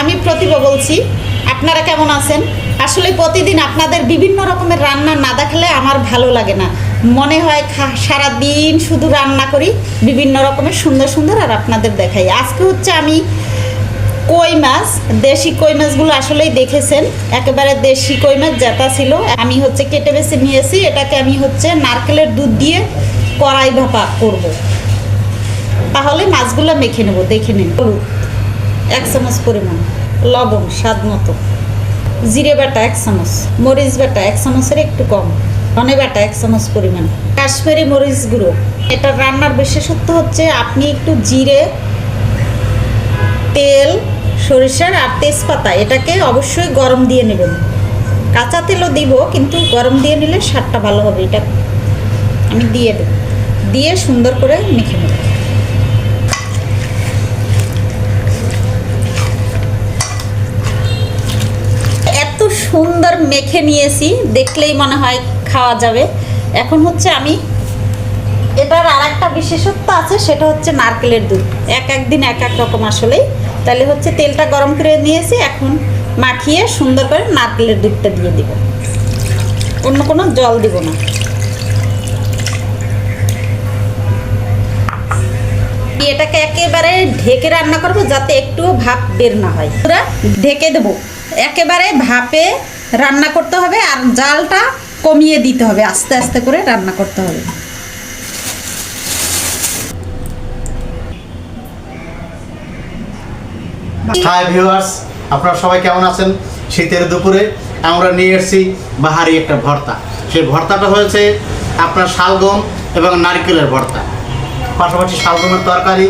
আমি প্রতিভা বলছি, আপনারা কেমন আছেন? আসলে প্রতিদিন আপনাদের বিভিন্ন রকমের রান্না না দেখালে আমার ভালো লাগে না। মনে হয় খা- সারাদিন শুধু রান্না করি, বিভিন্ন রকমের সুন্দর সুন্দর আর আপনাদের দেখাই। আজকে হচ্ছে আমি কই মাছ, দেশি কই মাছগুলো আসলেই দেখেছেন। একেবারে দেশি কই মাছ যেটা ছিল। আমি হচ্ছে কেটে বেছে নিয়েছি। এটাকে আমি হচ্ছে নারকেলের দুধ দিয়ে কড়াই ভাপা করব। তাহলে মাছগুলো মেখে নেব, দেখে নিন। এক চামচ পরিমাণ, লবণ, স্বাদ মতো। জিরে বাটা এক চামচ মরিচ বাটা এক চামচের একটু কম। ধনে বাটা এক চামচ পরিমাণ। কাশ্মীরি মরিচ গুঁড়ো। এটা রান্নার বিশেষত্ব হচ্ছে আপনি একটু জিরে, তেল, সরিষার আর তেজপাতা এটাকে অবশ্যই গরম দিয়ে নেবেন। কাঁচা তেলও দিব, কিন্তু গরম দিয়ে নিলে স্বাদটা ভালো হবে। এটা আমি দিয়ে দেব। দিয়ে সুন্দর করে মেখে নেব। সুন্দর মেখে নিয়েছি, দেখলেই মনে হয় খাওয়া যাবে। এখন হচ্ছে আমি, এটার আর একটা বিশেষত্ব আছে, সেটা হচ্ছে নারকেলের দুধ। এক এক দিন এক এক রকম আসলেই। তাহলে হচ্ছে তেলটা গরম করে নিয়েছি, এখন মাখিয়ে সুন্দর করে নারকেলের দুধটা দিয়ে দিব। অন্য কোনো জল দিব না। এটাকে একেবারে ঢেকে রান্না করব, যাতে একটুও ভাপ বের না হয়। পুরা ঢেকে দেবো। একেবারে ভাপে রান্না করতে হবে আর জালটা কমিয়ে দিতে হবে, আস্তে আস্তে করে রান্না করতে হবে। হাই ভিউয়ার্স আপনারা সবাই কেমন আছেন? শীতের দুপুরে আমরা নিয়ে এসেছি বাহারি একটা ভর্তা। সেই ভর্তাটা হয়েছে আপনার শালগম এবং নারকেলের ভর্তা। পাশাপাশি শালগমের তরকারি,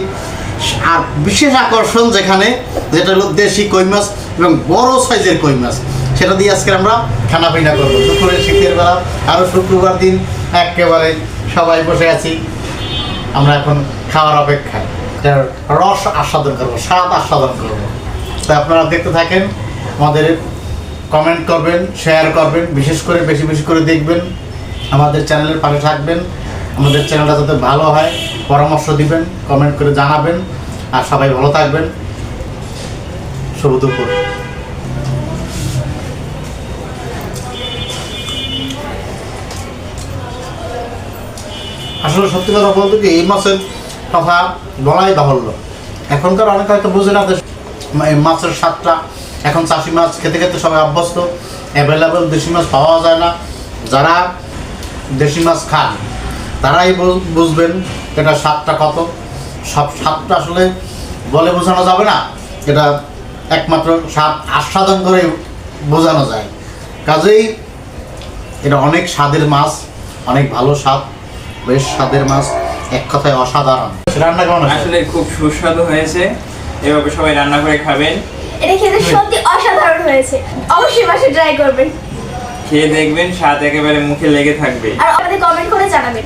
আর বিশেষ আকর্ষণ যেখানে, যেটা হলো দেশি কই মাছ এবং বড় সাইজের কই মাছ। সেটা দিয়ে আজকে আমরা খানা পিনা করব। দুপুরে শীতের বেলা আরও শুক্রবার দিন, একেবারে সবাই বসে আছি। আমরা এখন খাওয়ার অপেক্ষায়। রস আস্বাদন করব, স্বাদ আস্বাদন করব। তা আপনারা দেখতে থাকেন, আমাদের কমেন্ট করবেন শেয়ার করবেন, বিশেষ করে বেশি বেশি করে দেখবেন। আমাদের চ্যানেলের পাশে থাকবেন। আমাদের চ্যানেলটা যাতে ভালো হয়, পরামর্শ দিবেন কমেন্ট করে জানাবেন। আর সবাই ভালো থাকবেন। শুভ দুপুর। আসলে সত্যি কথা বলতে কি, এই মাছের কথা বলাই বাহুল্য। এখনকার অনেকে হয়তো বুঝে না যে মাছের স্বাদটা, এখন চাষি মাছ খেতে খেতে সবাই অভ্যস্ত অ্যাভেলেবেল দেশি মাছ পাওয়া যায় না। যারা দেশি মাছ খান, তারাই বুঝবেন এটা স্বাদটা কত। সব স্বাদটা আসলে বলে বোঝানো যাবে না, এটা একমাত্র স্বাদ আস্বাদন করে বোঝানো যায়। কাজেই এটা অনেক স্বাদের মাছ, অনেক ভালো স্বাদ। বেশ স্বাদের মাছ এক কথায় অসাধারণ। রান্না কেমন আসলে খুব সুস্বাদু হয়েছে। এভাবে সবাই রান্না করে খাবেন। এটা খেতে সত্যি অসাধারণ হয়েছে। অবশ্যই বাসে ট্রাই করবেন। খেয়ে দেখবেন স্বাদ একেবারে মুখে লেগে থাকবে। আর আমাদের কমেন্ট করে জানাবেন।